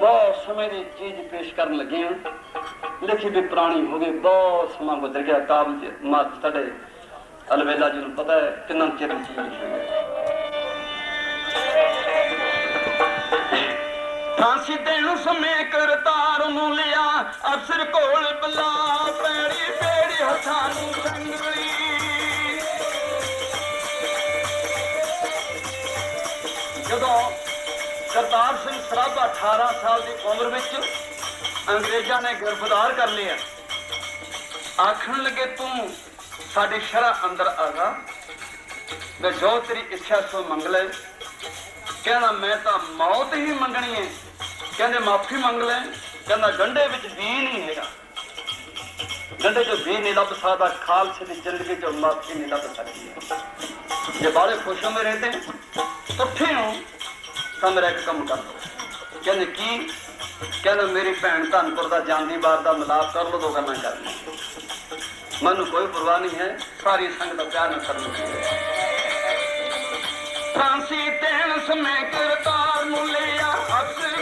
ਬਹੁਤ ਸਮੇਂ ਦੀ ਚੀਜ਼ ਪੇਸ਼ ਕਰਨ ਲੱਗੇ ਹਾਂ। ਲਿਖੀ ਵੀ ਪੁਰਾਣੀ ਹੋ ਗਈ, ਬਹੁਤ ਸਮਾਂ ਗੁਜ਼ਰ ਗਿਆ। ਕਾਬਲ ਮਤ ਤੁਹਾਡੇ ਅਲਵੇਲਾ ਜੀ ਨੂੰ ਪਤਾ ਹੈ, ਕਿੰਨਾ ਚਿਰ ਦੀ ਚੀਜ਼ ਲਿਖੀ ਹੈ ਫਾਂਸੀ ਦੇਣ ਸਮੇਂ ਕਰਤਾਰ ਨੂੰ ਲਿਆ, ਅਫਸਰ ਕੋਲ ਬਲਾ, ਪੈੜੀ ਪੇੜੀ ਹੱਥਾਂ ਨੂੰ ਸੰਗਲੀ ਜਦੋਂ ਕਰਤਾਰ ਸਿੰਘ ਸਰਾਭਾ 18 ਸਾਲ ਦੀ ਉਮਰ ਵਿੱਚ ਅੰਗਰੇਜ਼ਾਂ ਨੇ ਗ੍ਰਿਫਤਾਰ ਕਰ ਲਿਆ। ਆਖਣ ਲੱਗੇ, ਤੂੰ ਸਾਡੀ ਸ਼ਰਾ ਅੰਦਰ ਆ ਜਾ ਮੈਂ ਜੋ ਤੇਰੀ ਇੱਛਾ ਸੋ ਮੰਗ ਲੈ। ਕਹਿੰਦਾ, ਮੈਂ ਤਾਂ ਮੌਤ ਹੀ ਮੰਗਣੀ ਹੈ ਕਹਿੰਦੇ, ਮਾਫੀ ਮੰਗ ਲੈ। ਕਹਿੰਦਾ ਗੰਡੇ ਵਿੱਚ ਵੀ ਨਹੀਂ ਹੈਗਾ। ਗੰਡੇ ਚੋਂ ਵੀ ਨਹੀਂ ਲੱਭ ਸਕਦਾ, ਖਾਲਸੇ ਦੀ ਜ਼ਿੰਦਗੀ ਚੋਂ ਮਾਫੀ ਨਹੀਂ ਲੱਭ ਸਕਦੀ। ਜੇ ਬਾਲੇ ਖੁਸ਼ ਹੋ ਮੇਰੇ ਤੇ ਤੁੱਠੇ ਹੋ। ਤਾਂ ਮੇਰਾ ਇੱਕ ਕੰਮ ਕਰ ਦੋ ਕਹਿੰਦੇ, ਕੀ? ਕਹਿੰਦਾ, ਮੇਰੀ ਭੈਣ ਧਨਪੁਰ ਦਾ ਜਾਂਦੀ ਬਾਰ ਦਾ ਮਿਲਾਪ ਕਰ ਲੋ ਦੋ ਗੱਲਾਂ ਕਰਨੀ ਮੈਨੂੰ ਕੋਈ ਪਰਵਾਹ ਨਹੀਂ ਹੈ, ਸਾਰੀ ਸੰਗਤ ਪਿਆਰ ਨਾਲ ਕਰਨੀ ਫਾਂਸੀ ਦੇਣ ਸਮੇਂ ਕਰਤਾਰ ਨੂੰ ਲਿਆ ਅਫਸਰ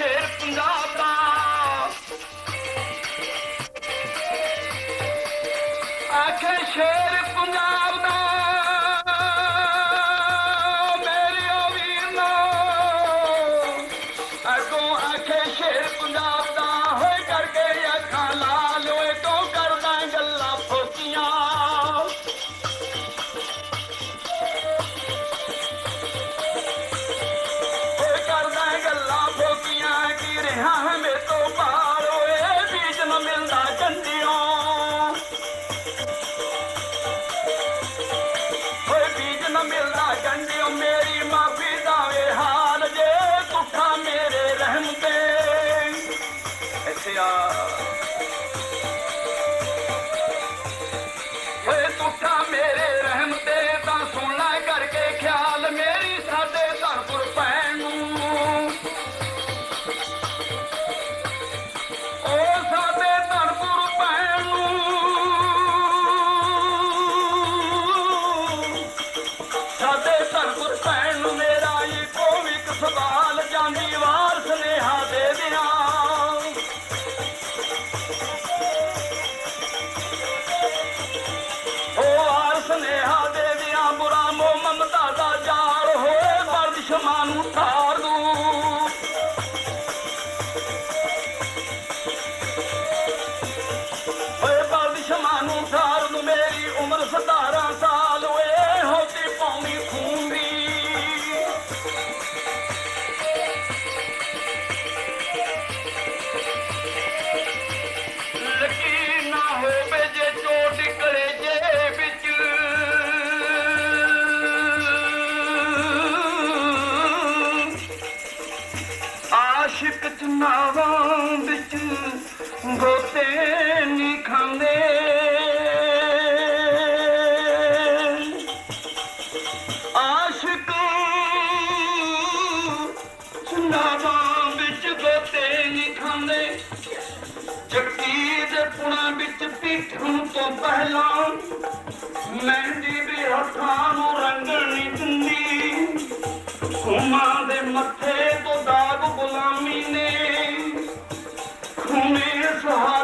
ਆਖੇ ਸ਼ੇਰ ਸਵਾਲ ਚਾਂਦੀ ਵਾਰ ਸੁਨੇਹਾ ਦੇ ਦਿਆਂ ਉਹ ਵਾਰ ਸੁਨੇਹਾ ਦੇ ਦਿਆਂ ਬੁਰਾ ਮੋ ਮਮਤਾ ਦਾ ਜਾਲ ਹੋਏ ਵਰਦਿਸ਼ ਨੂੰ ਆਸ਼ਿਕ ਵਿੱਚ ਗੋਤੇ ਨਹੀਂ ਖਾਂਦੇ। ਆਸ਼ਿਕ ਚਨਾਵਾਂ ਵਿੱਚ ਗੋਤੇ ਨਹੀਂ ਖਾਂਦੇ। ਚੱਕੀ ਦੇ ਪੁਣਾ ਵਿੱਚ ਪੀਠਣ ਤੋਂ ਪਹਿਲਾਂ ਮਹਿੰਦੀ ਵੀ ਹੱਥਾਂ ਨੂੰ ਰੰਗਣ ਨਹੀਂ ਦਿੰਦੀ। ਖੂਮਾਂ ਦੇ ਮੱਥੇ ਤੋਂ ਦਾਗ ਗੁਲਾਮੀ ਨੇ Come on.